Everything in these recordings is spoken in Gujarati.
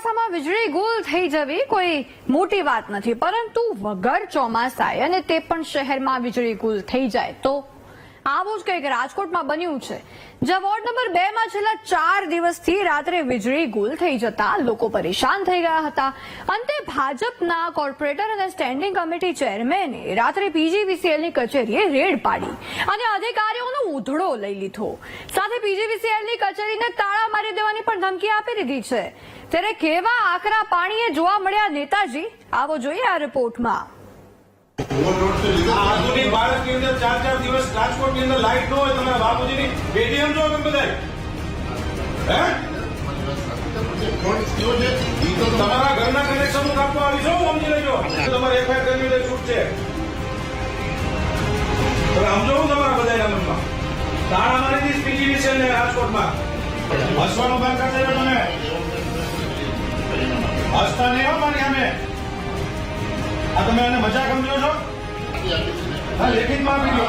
ચોમાસામાં વીજળી, ગુલ થઈ જવી કોઈ મોટી વાત નથી, પરંતુ વગર ચોમાસાએ, અને તે પણ શહેરમાં વીજળી, ગુલ થઈ જાય, તો આવું જ કંઈક રાજકોટમાં બન્યું છે. જ્યાં વોર્ડ નંબર બે માં છેલ્લા ચાર દિવસથી રાત્રે વીજળી, ગુલ થઈ જતા લોકો પરેશાન થઈ ગયા હતા. અંતે ભાજપના કોર્પોરેટર અને સ્ટેન્ડિંગ કમિટી ચેરમેને રાત્રે પીજીવીસીએલની કચેરીએ રેડ પાડી અને અધિકારીઓનો ઉધડો લઈ લીધો. સાથે પીજીવીસીએલની કચેરીને તાળા મારી દેવાની પણ ધમકી આપી દીધી છે. ત્યારે કેવા આકરા પાણીએ જોવા મળ્યા નેતાજી? આવો જોઈએ આ રિપોર્ટમાં. આધુનિક ભારતની અંદર ચાર ચાર દિવસ રાજકોટની અંદર લાઈટ ન હોય તમારા બાપુજીની બેડીએમ જો તમે બધા તમારા ઘરના કનેક્શન કાપવા આવી છો સમજી લેજો. તમારે એફઆઈઆર કરવી હોય છૂટ છે. તમે સમજો હું તમારા બધા મનમાં દીધી પીજીવીસીએલ ને રાજકોટમાં. હસવાનું બંધ કરી દેજો તમે હસતા નહીં હો મારી સામે. આ તમે એને મજાક સમજો છો? હા લેખિતમાં આપી દો.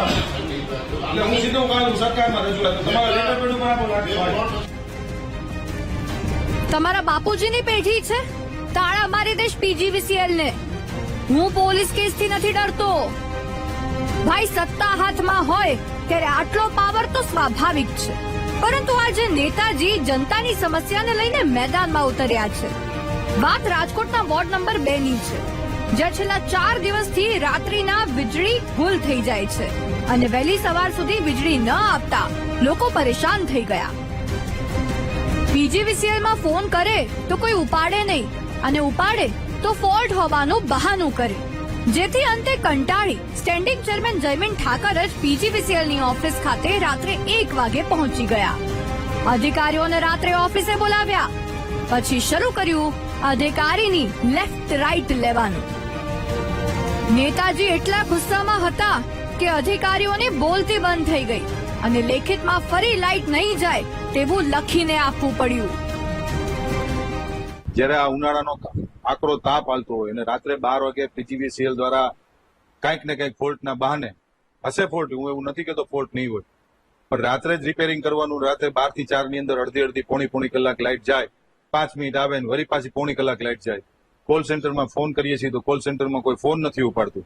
એટલે હું સીધો કાઢું સરકારમાં રજૂઆત તમારા લેટર પેડ ઉપર આપો તમારા બાપુજીની પેઢી છે? તાળા મારી દેશ પીજીવીસીએલ ને હું પોલીસ કેસથી નથી ડરતો. ભાઈ સત્તા હાથમાં હોય, ત્યારે આટલો પાવર તો સ્વાભાવિક છે. પરંતુ આજે નેતાજી જનતાની સમસ્યાને લઈને મેદાનમાં ઉતર્યા છે. વાત રાજકોટના વોર્ડ નંબર બે ની છે, જ્યાં છેલ્લા ચાર દિવસથી રાત્રિના વીજળી ગુલ થઈ જાય છે અને વહેલી સવાર સુધી વીજળી ન આપતા લોકો પરેશાન થઈ ગયા. પીજીવીસીએલમાં ફોન કરે તો કોઈ ઉપાડે નહીં અને ઉપાડે તો ફોલ્ટ હોવાનું બહાનું કરે. જેથી અંતે કંટાળી સ્ટેન્ડિંગ ચેરમેન જયમીન ઠાકર જ પીજીવીસીએલની ઓફિસ ખાતે રાત્રે એક વાગે પહોંચી ગયા. અધિકારીઓને રાત્રે ઓફિસે બોલાવ્યા. પછી શરૂ કર્યું અધિકારીની લેફ્ટ રાઈટ લેવાનું. નેતાજી એટલા ગુસ્સામાં હતા કે અધિકારીઓને બોલતી બંધ થઈ ગઈ અને લેખિતમાં ફરી લાઈટ નહીં જાય તેવું લખીને આપવું પડ્યું. જ્યારે આ ઉનાળાનો આકરો તાપ હાલતો હોય અને રાત્રે બાર વાગે પીજીવીસીએલ દ્વારા કંઈક ને કંઈક ફોલ્ટના બહાને હશે ફોલ્ટ, હું એવું નથી કહેતો ફોલ્ટ નહીં હોય. પણ રાત્રે જ રિપેરિંગ કરવાનું, રાત્રે બારથી ચારની અંદર અડધી અડધી પોણી પોણી કલાક લાઈટ જાય પાંચ મિનિટ આવે ને વળી પાછી પોણી કલાક લાઈટ જાય. કોલ સેન્ટરમાં ફોન કરીએ છીએ તો કોલ સેન્ટરમાં કોઈ ફોન નથી ઉપાડતું.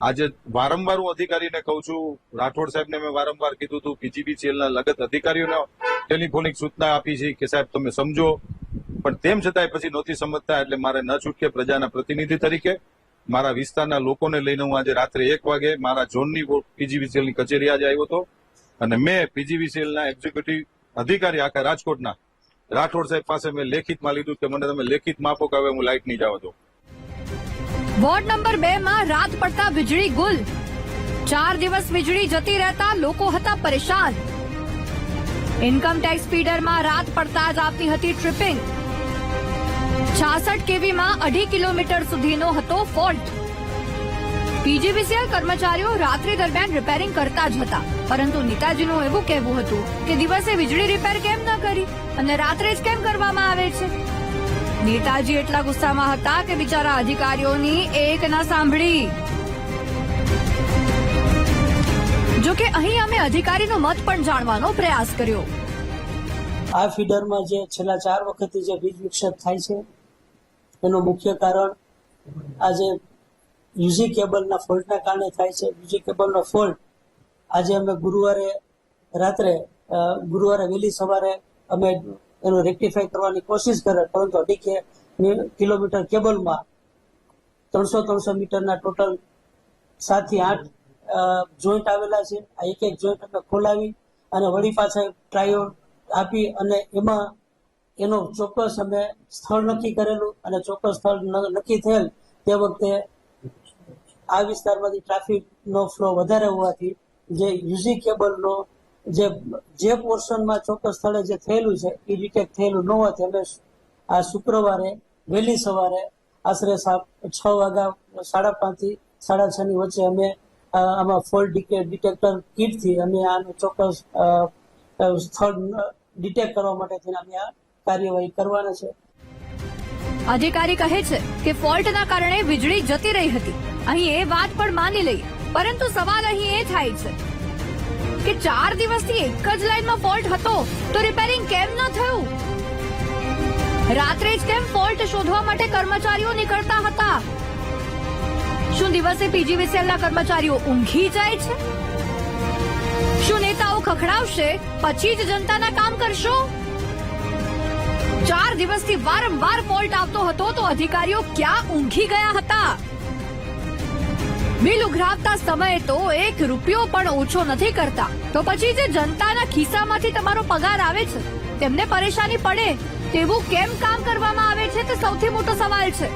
આજે વારંવાર હું અધિકારીને કહું છું, રાઠોડ સાહેબને મેં વારંવાર કીધું હતું પીજીબીસીએલના લગત અધિકારીઓને ટેલિફોનિક સૂચના આપી છે કે સાહેબ તમે સમજો. પણ તેમ છતાંય પછી નહોતી સમજતા એટલે મારે ન છૂટકે પ્રજાના પ્રતિનિધિ તરીકે મારા વિસ્તારના લોકોને લઈને હું આજે રાત્રે એક વાગે મારા ઝોનની પીજીવીસીએલની કચેરી આજે આવ્યો હતો. અને મેં પીજીવીસીએલના એક્ઝિક્યુટિવ અધિકારી આખા રાજકોટના રાઠોડ સાહેબ પાસે મેં લેખિતમાં લીધું કે મને તમે લેખિતમાં આપો કે હવે હું લાઇટ નહીં જવા દઉં વોર્ડ નંબર બે માં રાત પડતા વીજળી ગુલ. ચાર દિવસ વીજળી જતી રહેતા લોકો હતા પરેશાન. ઇન્કમ ટેક્સ ફીડરમાં રાત પડતા જ આપી હતી ટ્રિપિંગ છાસઠ કેવીમાં અઢી કિલોમીટર સુધીનો હતો ફોલ્ટ પીજીવીસીએલ કર્મચારીઓ રાત્રિ દરમિયાન રિપેરિંગ કરતા જ હતા. પરંતુ નેતાજીનું એવું કહેવું હતું કે દિવસે વીજળી રિપેર કેમ ન કરી અને રાત્રે જ કેમ કરવામાં આવે છે? નેતાજી એટલા ગુસ્સામાં હતા કે બિચારા અધિકારીઓની એક ના સાંભળી. જો કે અહીં અમે અધિકારીનો મત પણ જાણવાનો પ્રયાસ કર્યો. આ ફીડરમાં જે છેલ્લા ચાર વખતથી જે વીજ વિક્ષેપ થાય છે, એનું મુખ્ય કારણ આ યુજી કેબલના ફોલ્ટના કારણે થાય છે. યુઝી કેબલનો ફોલ્ટ આજે અમે ગુરુવારે રાત્રે ગુરુવારે વહેલી સવારે અમે એનું રેક્ટિફાઈ કરવાની કોશિશ કરે, પરંતુ અઢી કે કિલોમીટર કેબલમાં ત્રણસો ત્રણસો મીટરના ટોટલ સાતથી આઠ જોઈન્ટ આવેલા છે. આ એક એક જોઈન્ટ અમે ખોલાવી અને વળી પાછા ટ્રાયો આપી અને એમાં એનો ચોક્કસ અમે સ્થળ નક્કી કરેલું અને ચોક્કસ સ્થળ નક્કી થયેલ તે વખતે આ વિસ્તારમાંથી ટ્રાફિકનો ફ્લો વધારે હોવાથી જે યુઝી કેબલનો જે જે પોર્શનમાં ચોક્કસ સ્થળે જે થયેલું છે, એ ડિટેક્ટ થયેલું ન હોવાથી અમે આ શુક્રવારે વહેલી સવારે આશરે છ વાગ્યા, સાડા પાંચથી સાડા છ ની વચ્ચે અમે આમાં ફોલ્ટ ડિટેક્ટર કીટથી અમે આનું ચોક્કસ સ્થળ ડિટેક્ટ કરવા માટે અમે આ કાર્યવાહી કરવાના છે. અધિકારી કહે છે કે ફોલ્ટના કારણે વીજળી જતી રહી હતી. અહીં એ વાત પણ માની લઈ પરંતુ સવાલ અહીં એ થાય છે કે ચાર દિવસથી એક જ લાઈનમાં ફોલ્ટ હતો, તો રિપેરિંગ કેમ ન થયું? રાત્રે જ કેમ ફોલ્ટ શોધવા માટે કર્મચારીઓ નીકળતા હતા? શું દિવસે પીજીવીસીએલના કર્મચારીઓ ઊંઘી જાય છે? શું નેતાઓ ખખડાવશે, પછી જ જનતાના કામ કરશો? ચાર દિવસથી વારંવાર ફોલ્ટ આવતો હતો તો અધિકારીઓ ક્યાં ઊંઘી ગયા હતા? બિલ ઉઘરાવતા સમયે તો એક રૂપિયો પણ ઓછો નથી કરતા. તો પછી જે જનતાના ખિસ્સામાંથી તમારો પગાર આવે છે, તેમને પરેશાની પડે, તેવું કેમ કામ કરવામાં આવે છે તે સૌથી મોટો સવાલ છે.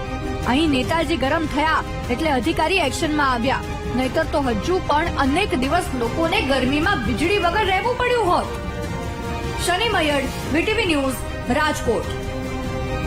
અહીં નેતાજી ગરમ થયા એટલે અધિકારી એક્શનમાં આવ્યા. નહીતર તો હજુ પણ અનેક દિવસ લોકોને ગરમીમાં વીજળી વગર રહેવું પડ્યું હોત. શનિ મયડ વીટીવી ન્યૂઝ, રાજકોટ.